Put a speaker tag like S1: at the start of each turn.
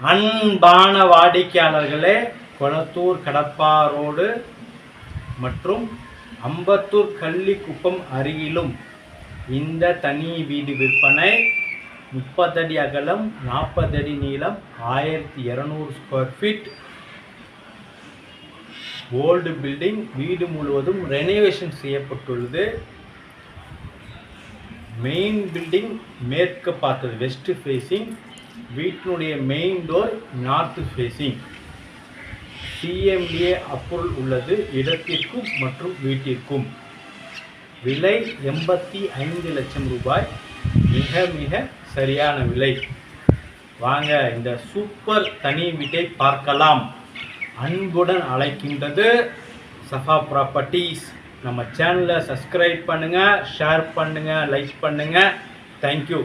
S1: அன்பான வாடிக்கையாளர்களே கொளத்தூர் கடப்பா ரோடு மற்றும் அம்பத்தூர் கள்ளிக்குப்பம் அருகிலும் இந்த தனி வீடு விற்பனை முப்பத்தடி அகலம் நாற்பது நீளம் ஆயிரத்தி இரநூறு ஸ்கொயர் ஃபீட் ஓல்டு பில்டிங் வீடு முழுவதும் ரெனோவேஷன் செய்யப்பட்டுள்ளது. மெயின் பில்டிங் மேற்கு பார்த்தது வெஸ்ட் ஃபேஸிங் வீட்டினுடைய main door north facing CMDA அப்பொருள் உள்ளது இடத்திற்கும் மற்றும் வீட்டிற்கும். விலை எண்பத்தி ஐந்து லட்சம் ரூபாய். மிக மிக சரியான விலை. வாங்க இந்த சூப்பர் தனி வீட்டை பார்க்கலாம். அன்புடன் அழைக்கின்றது சஃபா ப்ராப்பர்ட்டிஸ் நம்ம சேனலை சப்ஸ்கிரைப் பண்ணுங்கள் ஷேர் பண்ணுங்கள் லைக் பண்ணுங்கள் தேங்க்யூ